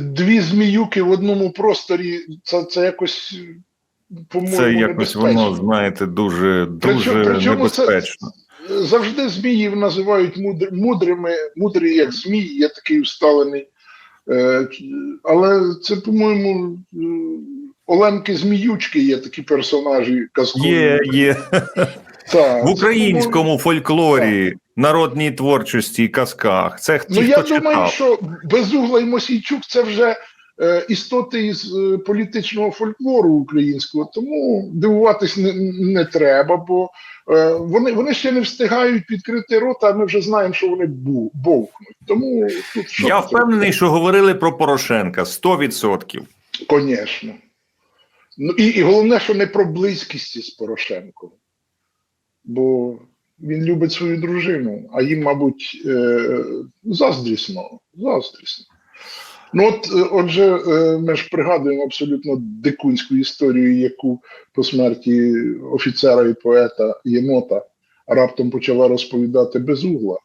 дві зміюки в одному просторі, це, це якось, по-моєму, Це якось воно, знаєте, дуже Причому- дуже причому це- небезпечно. Завжди зміїв називають мудр, мудрими, мудрі як змій, є такий усталений. Е, але це, по-моєму, Оленки Зміючки є такі персонажі казкові. Є, є Так, в українському фольклорі, народній творчості і казках. Це ті, Ну, я хто думаю, що Безугла і Мосійчук це вже е, істоти із е, політичного фольклору українського, тому дивуватись не, не треба, бо е, вони, вони ще не встигають відкрити рота, а ми вже знаємо, що вони бу, бовкнуть. Тому тут що Я впевнений, що говорили про Порошенка 100%. Звісно. Ну, і, і головне, що не про близькість із Порошенком. Бо він любить свою дружину, а їм, мабуть, е, заздрісно. заздрісно. Ну, от, е, отже, е, ми ж пригадуємо абсолютно дикунську історію, яку по смерті офіцера і поета Єнота раптом почала розповідати безугла.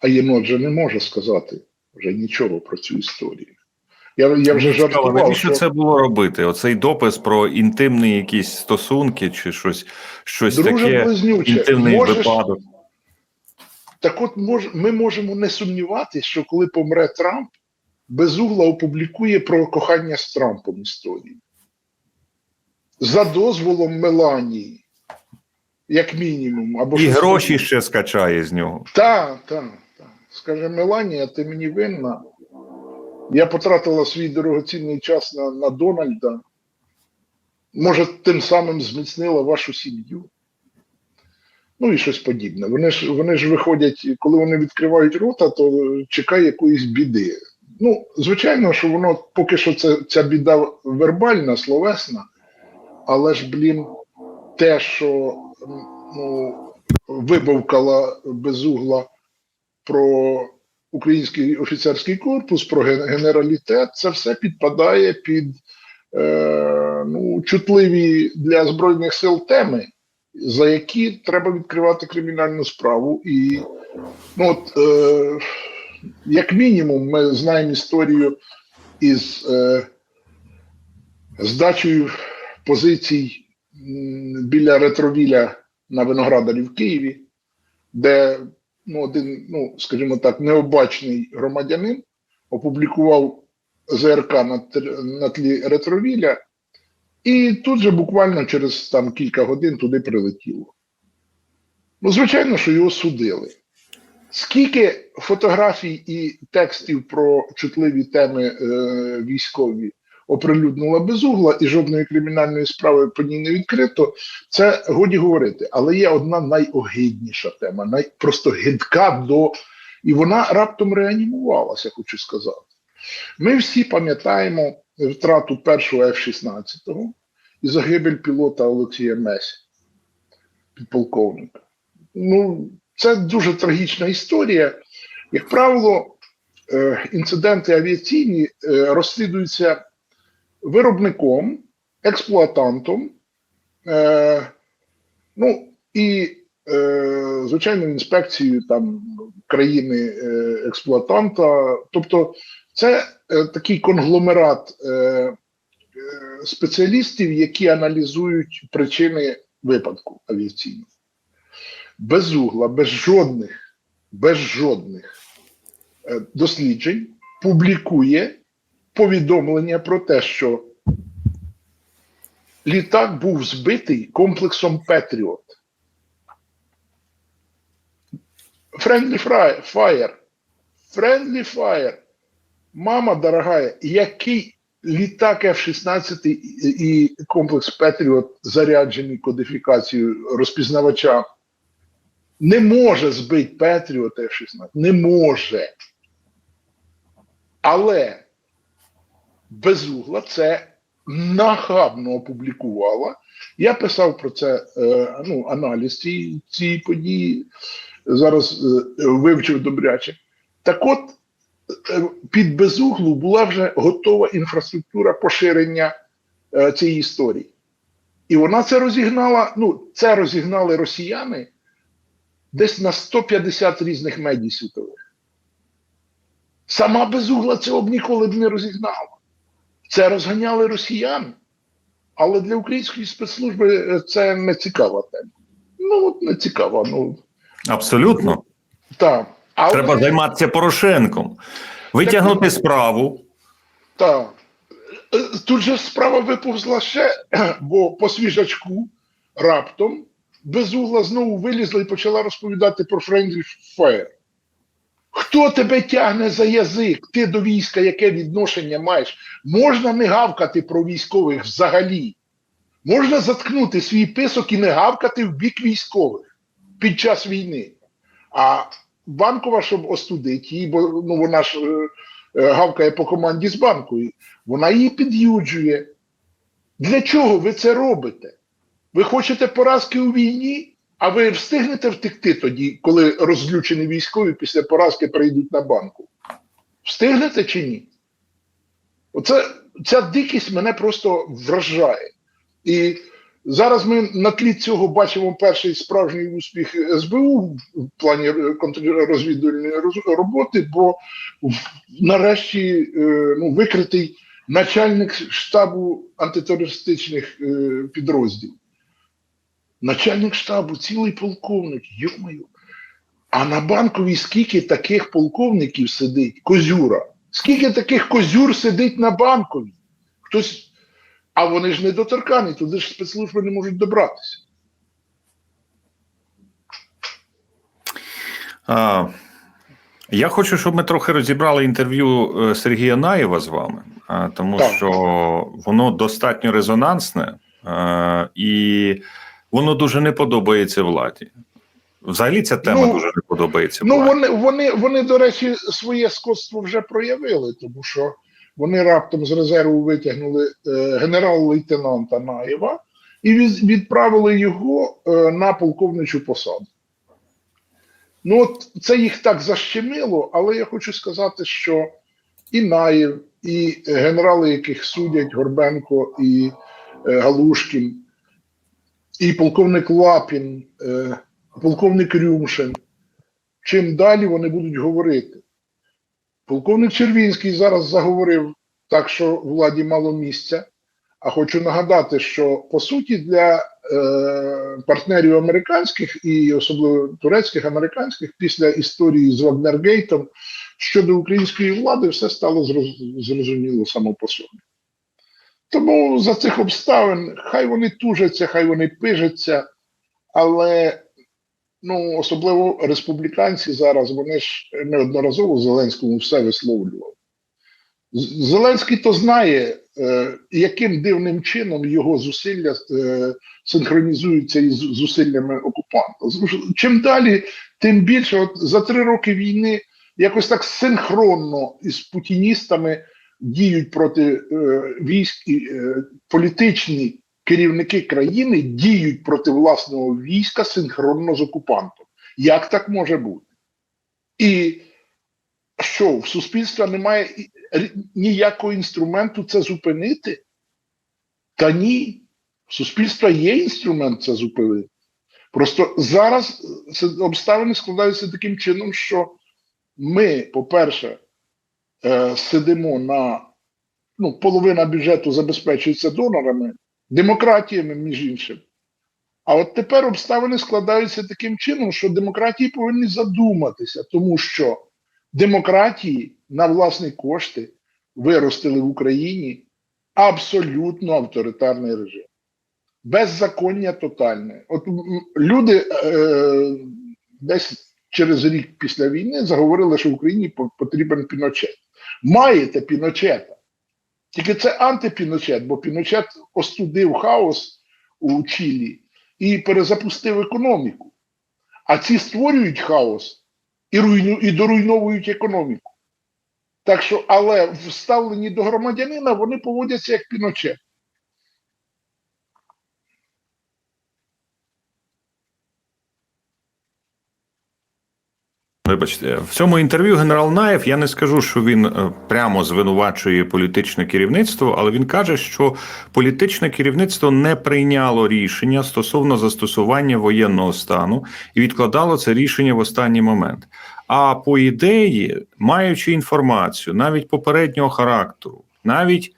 А єнот же не може сказати вже нічого про цю історію. Я, я вже жартував, навіщо що це було робити? Оцей допис про інтимні якісь стосунки чи щось, щось друже таке, близнюче, інтимний можеш, випадок. так от мож, ми можемо не сумніватися, що коли помре Трамп, Безугла опублікує про кохання з Трампом історію. За дозволом Меланії, як мінімум. Або І гроші ще скачає з нього. Так, так, так. Скаже Меланія, ти мені винна. Я потратила свій дорогоцінний час на, на Дональда. Може, тим самим зміцнила вашу сім'ю. Ну і щось подібне. Вони ж, вони ж виходять, коли вони відкривають рота, то чекає якоїсь біди. Ну, звичайно, що воно поки що це, ця біда вербальна, словесна, але ж, блін, те, що ну, вибавкала безугла про український офіцерський корпус, про ген- генералітет, це все підпадає під е, ну, чутливі для Збройних сил теми, за які треба відкривати кримінальну справу. І, ну, от, е, як мінімум, ми знаємо історію із е, здачею позицій біля ретровіля на Виноградарі в Києві, де ну, один, ну, скажімо так, необачний громадянин опублікував ЗРК на, на тлі ретровіля, і тут же буквально через там кілька годин туди прилетіло. Ну, звичайно, що його судили. Скільки фотографій і текстів про чутливі теми е, військові оприлюднила безугла і жодної кримінальної справи по ній не відкрито, це годі говорити. Але є одна найогидніша тема, най, просто гидка до. І вона раптом реанімувалася, хочу сказати. Ми всі пам'ятаємо втрату першого F-16 і загибель пілота Олексія Месі, підполковника. Ну, це дуже трагічна історія. Як правило, е, інциденти авіаційні е, розслідуються виробником, експлуатантом, е, ну і, е, звичайно, інспекцією там країни е, експлуатанта. Тобто, це е, такий конгломерат е, е, спеціалістів, які аналізують причини випадку авіаційного. Без угла, без жодних, без жодних е, досліджень публікує повідомлення про те, що літак був збитий комплексом Петріот. Friendly fire. Friendly fire. Мама дорогая, який літак F-16 і- і комплекс Петріот заряджений кодифікацією розпізнавача не може збити Петріот F-16. Не може. Але безугла це нахабно опублікувала. Я писав про це е, ну, аналіз цієї, цієї події. Зараз е, вивчив добряче. Так от, е, під безуглу була вже готова інфраструктура поширення цієї історії. І вона це розігнала. Ну, це розігнали росіяни десь на 150 різних медій світових. Сама безугла цього б ніколи б не розігнала. Це розганяли росіяни. Але для української спецслужби е, це не цікава тема. Ну, от не цікава. Ну, Абсолютно. так. Але, Треба займатися Порошенком, витягнути справу. Так. Е, Тут же справа виповзла ще, бо по свіжачку раптом безугла знову вилізла і почала розповідати про Friendly Fire. Хто тебе тягне за язик? Ти до війська яке відношення маєш? Можна не гавкати про військових взагалі. Можна заткнути свій писок і не гавкати в бік військових під час війни. А банкова, щоб остудити її, бо ну, вона ж е, е, гавкає по команді з банкою, вона її під'юджує. Для чого ви це робите? Ви хочете поразки у війні, а ви встигнете втекти тоді, коли розлючені військові після поразки прийдуть на банку? Встигнете чи ні? Оце, ця дикість мене просто вражає. І зараз ми на тлі цього бачимо перший справжній успіх СБУ в плані контррозвідувальної роботи, бо нарешті е, ну, викритий начальник штабу антитерористичних е, підрозділів. Начальник штабу, цілий полковник, йомаю. А на банковій скільки таких полковників сидить? Козюра. Скільки таких козюр сидить на банковій? Хтось. А вони ж недоторкані, туди ж спецслужби не можуть добратися. А, я хочу, щоб ми трохи розібрали інтерв'ю е, Сергія Наєва з вами, тому Так. що воно достатньо резонансне а, і воно дуже не подобається владі. Взагалі ця тема Ну, дуже не подобається Ну, владі. вони, вони, вони, до речі, своє скотство вже проявили, тому що вони раптом з резерву витягнули е, генерал-лейтенанта Наєва і від, відправили його е, на полковничу посаду. Ну, от це їх так защемило, але я хочу сказати, що і Наєв, і генерали, яких судять Горбенко і е, Галушкін, і полковник Лапін, е, полковник Рюмшин, чим далі вони будуть говорити. Полковник Червінський зараз заговорив так, що владі мало місця. А хочу нагадати, що по суті для е, партнерів американських і особливо турецьких американських після історії з Вагнергейтом щодо української влади все стало зрозуміло само по собі. Тому за цих обставин хай вони тужаться, хай вони пижаться, але ну, особливо республіканці зараз, вони ж неодноразово Зеленському все висловлювали. Зеленський то знає, е, яким дивним чином його зусилля е, синхронізуються із зусиллями окупанта. Чим далі, тим більше от за три роки війни якось так синхронно із путіністами діють проти е, військ і е, політичні керівники країни діють проти власного війська синхронно з окупантом. Як так може бути? І що в суспільства немає ніякого інструменту це зупинити? Та ні. В суспільства є інструмент це зупинити. Просто зараз е, обставини складаються таким чином, що ми, по-перше, е, сидимо на ну, половина бюджету забезпечується донорами, демократіями, між іншим. А от тепер обставини складаються таким чином, що демократії повинні задуматися, тому що демократії на власні кошти виростили в Україні абсолютно авторитарний режим. Беззаконня тотальне. От люди е, десь через рік після війни заговорили, що в Україні потрібен піночет. Маєте піночета. Тільки це антипіночет, бо піночет остудив хаос у Чилі і перезапустив економіку. А ці створюють хаос і, руйну, і доруйновують економіку. Так що, але в ставленні до громадянина вони поводяться як піночет. Вибачте, в цьому інтерв'ю генерал Наєв я не скажу, що він е, прямо звинувачує політичне керівництво, але він каже, що політичне керівництво не прийняло рішення стосовно застосування воєнного стану і відкладало це рішення в останній момент. А по ідеї, маючи інформацію навіть попереднього характеру, навіть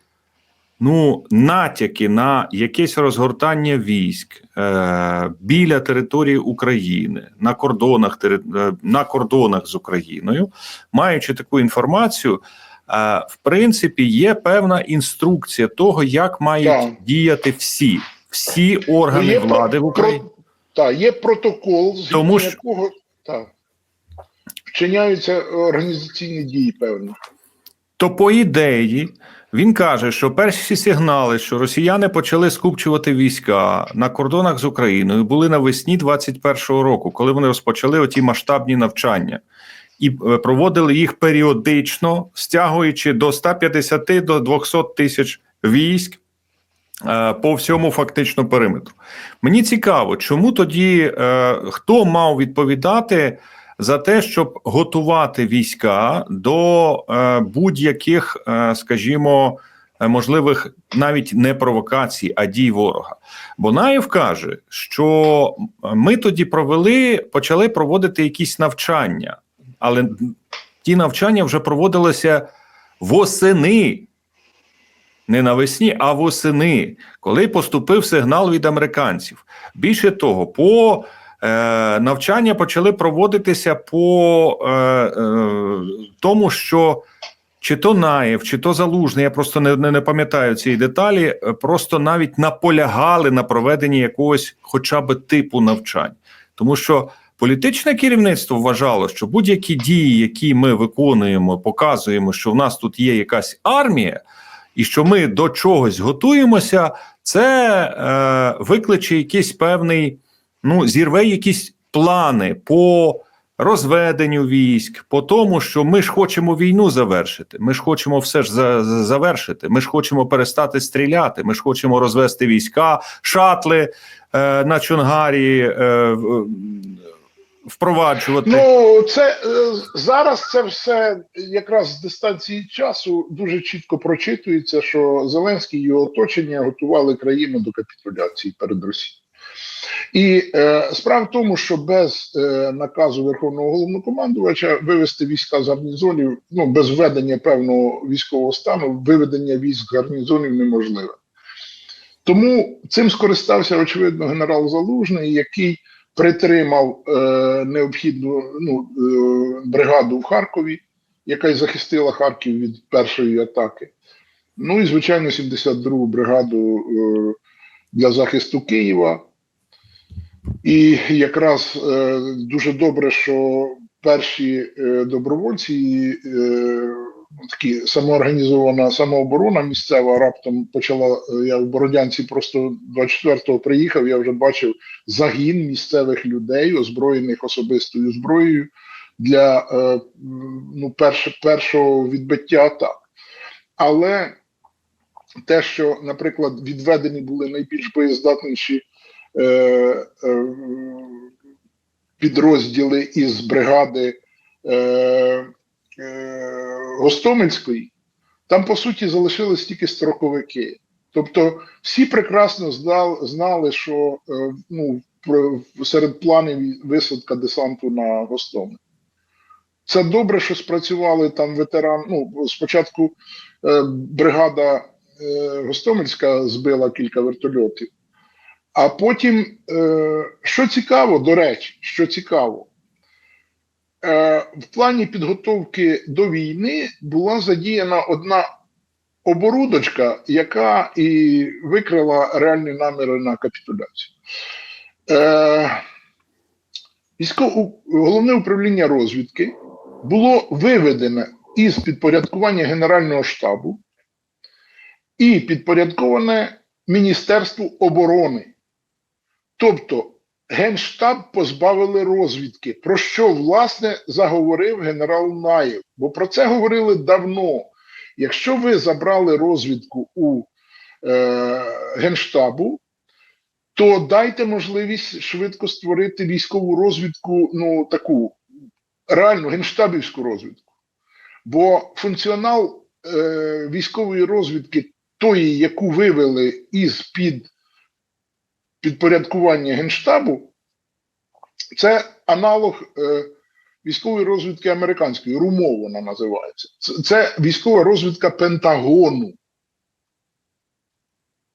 ну, натяки на якесь розгортання військ е, біля території України на кордонах тери- е, на кордонах з Україною, маючи таку інформацію, е, в принципі, є певна інструкція того, як мають Так. діяти всі, всі органи є влади в Україні. про- Так, є протокол, згідно Тому що- якого так, вчиняються організаційні дії, певно. То по ідеї він каже, що перші сигнали, що росіяни почали скупчувати війська на кордонах з Україною, були навесні 21-го року, коли вони розпочали оті масштабні навчання і е, проводили їх періодично, стягуючи до 150 до 200 тисяч військ. е, По всьому фактично периметру. Мені цікаво, чому тоді е, хто мав відповідати за те, щоб готувати війська до е, будь-яких, е, скажімо, е, можливих навіть не провокацій, а дій ворога. Бо Наєв каже, що ми тоді провели, почали проводити якісь навчання, але ті навчання вже проводилися восени. Не навесні, а восени, коли поступив сигнал від американців. Більше того, по навчання почали проводитися по е, е, тому, що чи то Наєв, чи то Залужний, я просто не, не, не пам'ятаю цієї деталі, е, просто навіть наполягали на проведенні якогось хоча б типу навчань. Тому що політичне керівництво вважало, що будь-які дії, які ми виконуємо, показуємо, що в нас тут є якась армія, і що ми до чогось готуємося, це е, викличе якийсь певний, ну, зірве якісь плани по розведенню військ, по тому, що ми ж хочемо війну завершити. Ми ж хочемо все ж за, за- завершити. Ми ж хочемо перестати стріляти. Ми ж хочемо розвести війська, шатли е, на Чонгарі. Е, Впроваджувати Ну, це е, зараз це все якраз з дистанції часу дуже чітко прочитується, що Зеленський і його оточення готували країну до капітуляції перед Росією. І е, справа в тому, що без е, наказу Верховного головнокомандувача вивести війська з гарнізонів, ну без введення певного військового стану, виведення військ з гарнізонів неможливе. Тому цим скористався, очевидно, генерал Залужний, який притримав е, необхідну ну, е, бригаду в Харкові, яка й захистила Харків від першої атаки. Ну і, звичайно, 72-гу бригаду е, для захисту Києва. І якраз е, дуже добре, що перші е, добровольці, і, е, такі самоорганізована самооборона місцева раптом почала. е, Я в Бородянці просто 24-го приїхав, я вже бачив загін місцевих людей, озброєних особистою зброєю для е, ну, перше, першого відбиття атак. Але те, що, наприклад, відведені були найбільш боєздатніші підрозділи із бригади е, е, Гостомельської, там по суті залишились тільки строковики. Тобто всі прекрасно знали, що е, ну, серед планів висадка десанту на Гостомель. Це добре, що спрацювали там ветеран. Ну, спочатку е, бригада е, Гостомельська збила кілька вертольотів. А потім, е, що цікаво, до речі, що цікаво, е, в плані підготовки до війни була задіяна одна оборудочка, яка і викрила реальні наміри на капітуляцію. Е, головне управління розвідки було виведене із підпорядкування Генерального штабу і підпорядковане Міністерству оборони. Тобто Генштаб позбавили розвідки, про що власне заговорив генерал Наєв. Бо про це говорили давно. Якщо ви забрали розвідку у е, Генштабу, то дайте можливість швидко створити військову розвідку, ну таку реальну генштабівську розвідку. Бо функціонал е, військової розвідки, тої, яку вивели із під підпорядкування Генштабу, це аналог е, військової розвідки американської, РУМО вона називається. Це, це військова розвідка Пентагону.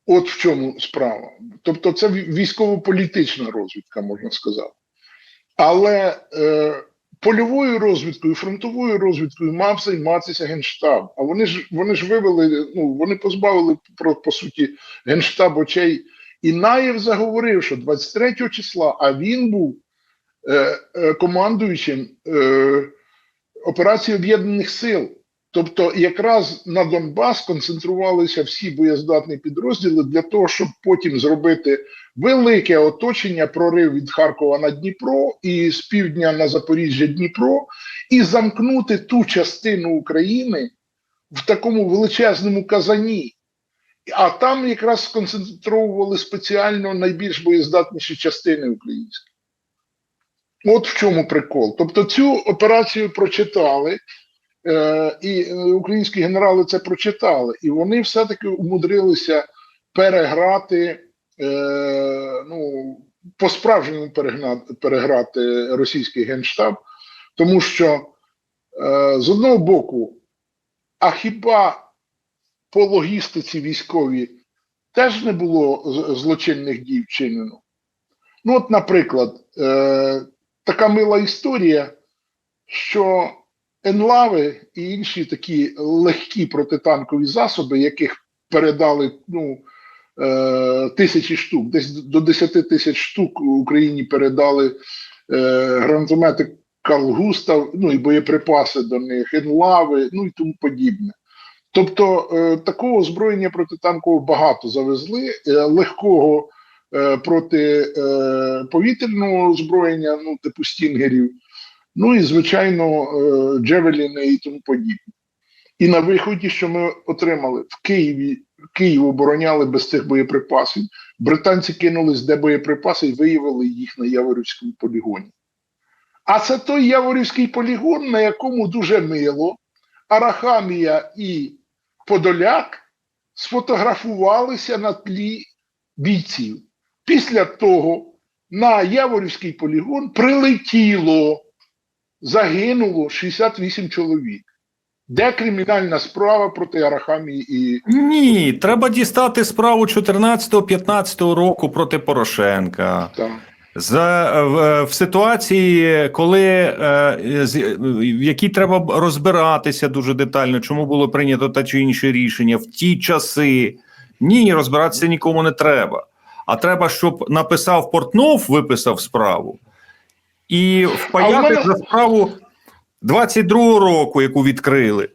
От в чому справа. Тобто це військово-політична розвідка, можна сказати. Але е, польовою розвідкою, фронтовою розвідкою мав займатися Генштаб. А вони ж вони ж вивели, ну вони позбавили про по суті Генштаб очей. І Наєв заговорив, що 23 числа, а він був е, е, командуючим е, операції Об'єднаних Сил. Тобто, якраз на Донбас концентрувалися всі боєздатні підрозділи для того, щоб потім зробити велике оточення, прорив від Харкова на Дніпро і з півдня на Запоріжжя Дніпро, і замкнути ту частину України в такому величезному казані. А там якраз сконцентровували спеціально найбільш боєздатніші частини українські. От в чому прикол. Тобто цю операцію прочитали, е, і е, українські генерали це прочитали, і вони все-таки умудрилися переграти, е, ну, по-справжньому переграти російський генштаб, тому що е, з одного боку, а хіба по логістиці військовій теж не було злочинних дій вчинено? Ну, от, наприклад, е, така мила історія, що енлави і інші такі легкі протитанкові засоби, яких передали ну, е, тисячі штук, десь до 10 тисяч штук Україні передали е, гранатомети Карл Густав, ну і боєприпаси до них, енлави, ну і тому подібне. Тобто е, такого озброєння протитанкового багато завезли, е, легкого е, проти е, повітряного озброєння, ну, типу стінгерів, ну і, звичайно, джевеліни і тому подібне. І на виході, що ми отримали в Києві, Київ обороняли без цих боєприпасів. Британці кинулись де боєприпаси і виявили їх на Яворівському полігоні. А це той Яворівський полігон, на якому дуже мило Арахамія і Подоляк сфотографувалися на тлі бійців. Після того на Яворівський полігон прилетіло, загинуло 68 чоловік. Де кримінальна справа проти Арахамії і Ні, треба дістати справу 14-15 року проти Порошенка. та, За, в, в ситуації, коли е, з- в якій треба розбиратися дуже детально, чому було прийнято те чи інше рішення в ті часи. Ні, розбиратися нікому не треба. А треба, щоб написав Портнов, виписав справу і впаяти мене- за справу 22-го року, яку відкрили.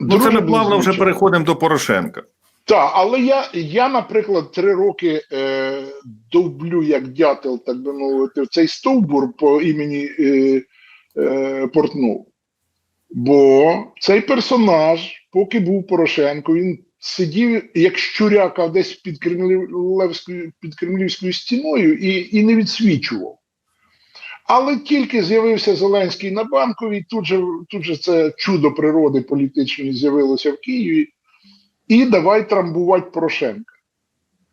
Ну, це ми плавно вже переходимо до Порошенка. Так, але я, я, наприклад, три роки е, довблю як дятел, так би мовити, в цей стовбур по імені е, е, Портнов. Бо цей персонаж, поки був Порошенко, він сидів як щуряка десь під Кремлівською, під Кремлівською стіною і, і не відсвічував. Але тільки з'явився Зеленський на банковій, тут же, тут же це чудо природи політичної з'явилося в Києві. І давай трамбувати Порошенка.